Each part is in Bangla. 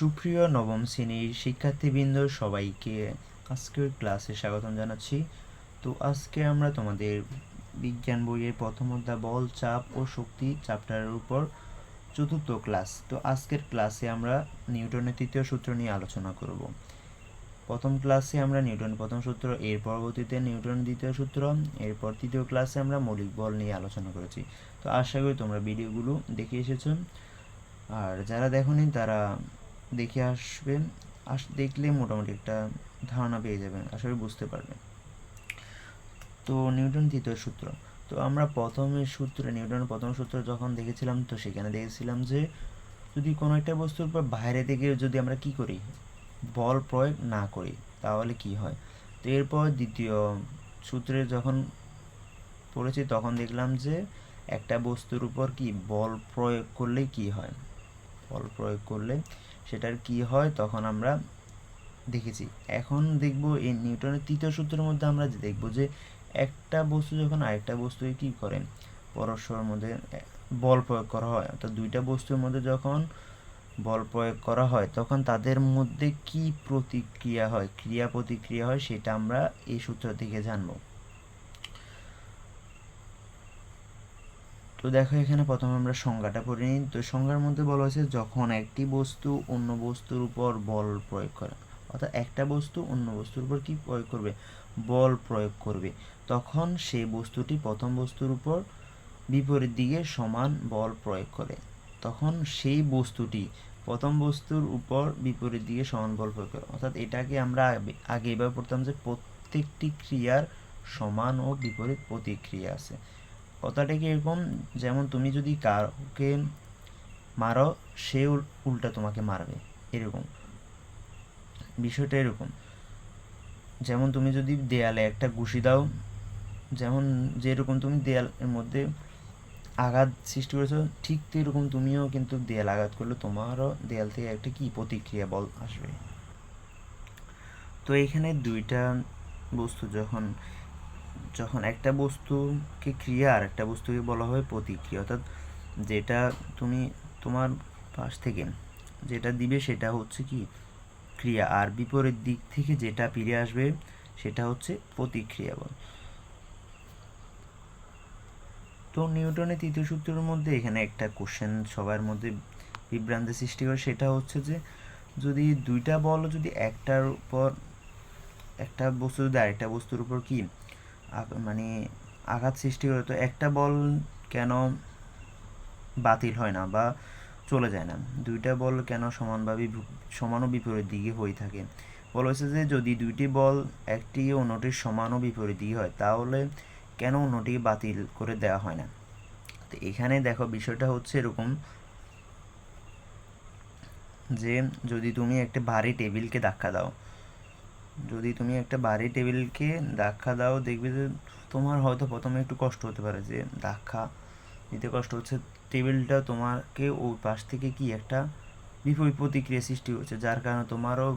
সুপ্রিয় নবম শ্রেণির শিক্ষার্থীবৃন্দ, সবাইকে আজকের ক্লাসে স্বাগতম জানাচ্ছি। তো আজকে আমরা তোমাদের বিজ্ঞান বইয়ের প্রথম অধ্যায়, বল, চাপ ও শক্তি চ্যাপ্টারের উপর চতুর্থ ক্লাস। তো আজকের ক্লাসে আমরা নিউটনের তৃতীয় সূত্র নিয়ে আলোচনা করব। প্রথম ক্লাসে আমরা নিউটন প্রথম সূত্র, এর পরবর্তীতে নিউটন দ্বিতীয় সূত্র, এরপর তৃতীয় ক্লাসে আমরা মৌলিক বল নিয়ে আলোচনা করেছি। তো আশা করি তোমরা ভিডিওগুলো দেখে এসেছ। আর যারা দেখোনি, তারা দেখে আসবেন, আস, দেখলে মোটামুটি একটা ধারণা পেয়ে যাবেন করি বুঝতে পারবেন। তো নিউটন তৃতীয় সূত্র। তো আমরা প্রথমের সূত্রে, নিউটনের প্রথম সূত্র যখন দেখেছিলাম, তো সেখানে দেখেছিলাম যে যদি কোনো একটা বস্তুর উপর বাইরে থেকে যদি আমরা কি করি, বল প্রয়োগ না করি, তাহলে কি হয়? তো এরপর দ্বিতীয় সূত্রে যখন পড়েছি, তখন দেখলাম যে একটা বস্তুর উপর কি বল প্রয়োগ করলে কি হয়? বল প্রয়োগ করলে সেটার কি হয় তখন আমরা দেখেছি। এখন দেখব এই নিউটনের তৃতীয় সূত্রের মধ্যে আমরা দেখব যে একটা বস্তু যখন আরেকটা বস্তুকে কি করে? পরস্পরের মধ্যে বল প্রয়োগ করা হয়। অর্থাৎ দুইটা বস্তুর মধ্যে যখন বল প্রয়োগ করা হয়, তখন তাদের মধ্যে কি প্রতিক্রিয়া হয়? ক্রিয়া প্রতিক্রিয়া হয় সেটা আমরা এই সূত্র থেকে জানব। তো দেখো এখানে প্রথমে আমরা সংজ্ঞাটা পড়ে নিই। তো সংজ্ঞার মধ্যে বলা হয়েছে, যখন একটি বস্তু অন্য বস্তুর উপর বল প্রয়োগ করে, অর্থাৎ একটা বস্তু অন্য বস্তুর উপর কি প্রয়োগ করবে? বল প্রয়োগ করবে। তখন সেই বস্তুটি প্রথম বস্তুর উপর বিপরীত দিকে সমান বল প্রয়োগ করে। তখন সেই বস্তুটি প্রথম বস্তুর উপর বিপরীত দিকে সমান বল প্রয়োগ করে। অর্থাৎ এটাকে আমরা আগে এভাবে পড়তাম যে প্রত্যেকটি ক্রিয়ার সমান ও বিপরীত প্রতিক্রিয়া আছে। কথাটা কি এরকম? যেমন তুমি যদি কাউকে মারো, সে উল্টা তোমাকে মারবে। এরকম। বিষয়টা এরকম। যেমন তুমি যদি দেয়ালে একটা ঘুষি দাও, যেমন যেরকম তুমি দেয়ালের মধ্যে আঘাত সৃষ্টি করেছ, ঠিক তো এরকম তুমিও কিন্তু দেয়াল আঘাত করলে তোমারও দেয়াল থেকে একটা কি প্রতিক্রিয়া বল আসবে। তো এখানে দুইটা বস্তু যখন যখন একটা বস্তুকে ক্রিয়া আর একটা বস্তুকে বলা হয় প্রতিক্রিয়া, অর্থাৎ যেটা তুমি তোমার পাশ থেকে যেটা দিবে সেটা হচ্ছে কি ক্রিয়া, আর বিপরীত দিক থেকে যেটা ফিরে আসবে সেটা হচ্ছে প্রতিক্রিয়া বল। তো নিউটনের তৃতীয় সূত্রের মধ্যে এখানে একটা কোশ্চেন সবার মধ্যে বিভ্রান্তি সৃষ্টি করে, সেটা হচ্ছে যে যদি দুইটা বল যদি একটার উপর, একটা বস্তু যদি আরেকটা বস্তুর উপর কি মানে আঘাত সৃষ্টি করে তো একটা বল কেন বাতিল হয় না বা চলে যায় না? দুইটা বল কেন সমানভাবে সমান ও বিপরীত দিকে হয়ে থাকে? বলা হয়েছে যে যদি দুইটি বল একটি অন্যটির সমান ও বিপরীত দিকে হয়, তাহলে কেন অন্যটি বাতিল করে দেওয়া হয় না? তো এখানে দেখো বিষয়টা হচ্ছে এরকম যে যদি তুমি একটা ভারী টেবিলকে ধাক্কা দাও যদি তুমি একটা ভারী টেবিলকে ধাক্কা দাও, দেখবে যে তোমার হয়তো প্রথমে একটু কষ্ট হতে পারে যে ধাক্কা দিতে কষ্ট হচ্ছে। টেবিলটা তোমাকে ওই পাশ থেকে কি একটা বিপরীত প্রতিক্রিয়া সৃষ্টি হচ্ছে যার কারণে তোমারও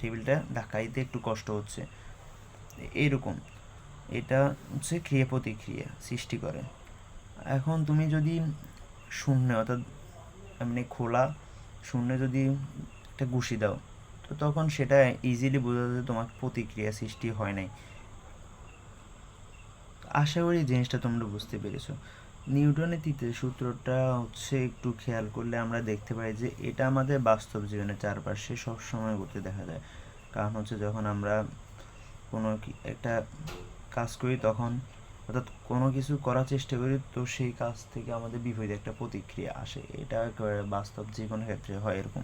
টেবিলটা ধাক্কা দিতে একটু কষ্ট হচ্ছে। এরকম। এটা হচ্ছে ক্রিয়া প্রতিক্রিয়া সৃষ্টি করে। এখন তুমি যদি শূন্য, অর্থাৎ এমনি খোলা শূন্য যদি একটা ঘুষি দাও তো তখন সেটা ইজিলি বোঝা যায় তোমার প্রতিক্রিয়া সৃষ্টি হয় নাই। আশা করি জিনিসটা তোমরা বুঝতে পেরেছ। নিউটনের তৃতীয় সূত্রটা হচ্ছে একটু খেয়াল করলে আমরা দেখতে পাই যে এটা আমাদের বাস্তব জীবনের চারপাশে সবসময় ঘুরতে দেখা যায়। কারণ হচ্ছে যখন আমরা কোনো একটা কাজ করি তখন অর্থাৎ কোনো কিছু করার চেষ্টা করি তো সেই কাজ থেকে আমাদের বিপরীত একটা প্রতিক্রিয়া আসে। এটা বাস্তব কোনো ক্ষেত্রে হয় এরকম।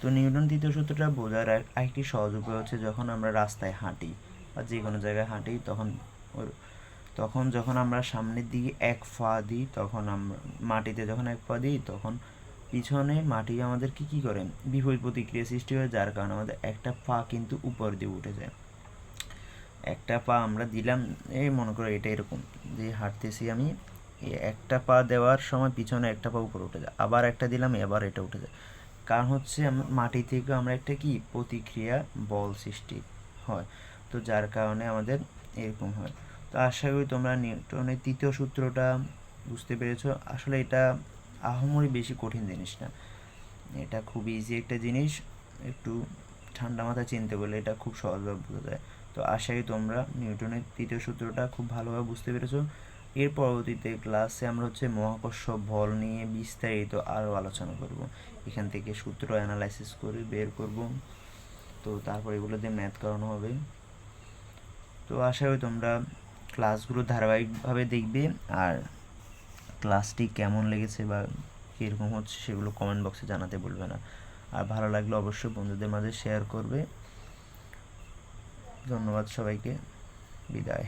তো নিউটন তৃতীয় সূত্রটা বোঝার আরেকটি সহজ উপায় হচ্ছে যখন আমরা রাস্তায় হাঁটি বা যে কোনো জায়গায় হাঁটি, তখন তখন যখন আমরা সামনের দিকে এক ফা দিই, তখন আমরা মাটিতে যখন এক পা দিই, তখন পিছনে মাটি আমাদের কি, কী করে? বিপরীত প্রতিক্রিয়া সৃষ্টি হয়, যার কারণে আমাদের একটা পা কিন্তু উপর দিয়ে উঠে যায়। একটা পা আমরা দিলাম এই মনে করো এটা এরকম, যে হাঁটতেছি আমি একটা পা দেওয়ার সময় পিছনে একটা পা উপরে উঠে যায়, আবার একটা দিলাম এবার এটা উঠে যায়। কারণ হচ্ছে মাটি থেকে আমরা একটা কি? প্রতিক্রিয়া বল সৃষ্টি হয়। তো যার কারণে আমাদের এরকম হয়। তো আশা করি তোমরা নিউটনের তৃতীয় সূত্রটা বুঝতে পেরেছ। আসলে এটা আহমরি বেশি কঠিন জিনিস না। এটা খুব ইজি একটা জিনিস। একটু ঠান্ডা মাথায় চিনতে বলে এটা খুব সহজভাবে বোঝা যায়। তো আশাই তোমরা নিউটনের তৃতীয় সূত্রটা খুব ভালোভাবে বুঝতে পেরেছ। এর পরবর্তীতে ক্লাসে আমরা হচ্ছে মহাকর্ষ বল নিয়ে বিস্তারিত আরও আলোচনা করব। এখান থেকে সূত্র অ্যানালাইসিস করে বের করব। তো তারপর এগুলো দিয়ে ম্যাথ করানো হবে। তো আশা করি তোমরা ক্লাসগুলো ধারাবাহিকভাবে দেখবে আর ক্লাসটি কেমন লেগেছে বা কীরকম হচ্ছে সেগুলো কমেন্ট বক্সে জানাতে বলবে না। আর ভালো লাগলে অবশ্যই বন্ধুদের মাঝে শেয়ার করবে। ধন্যবাদ সবাইকে। বিদায়।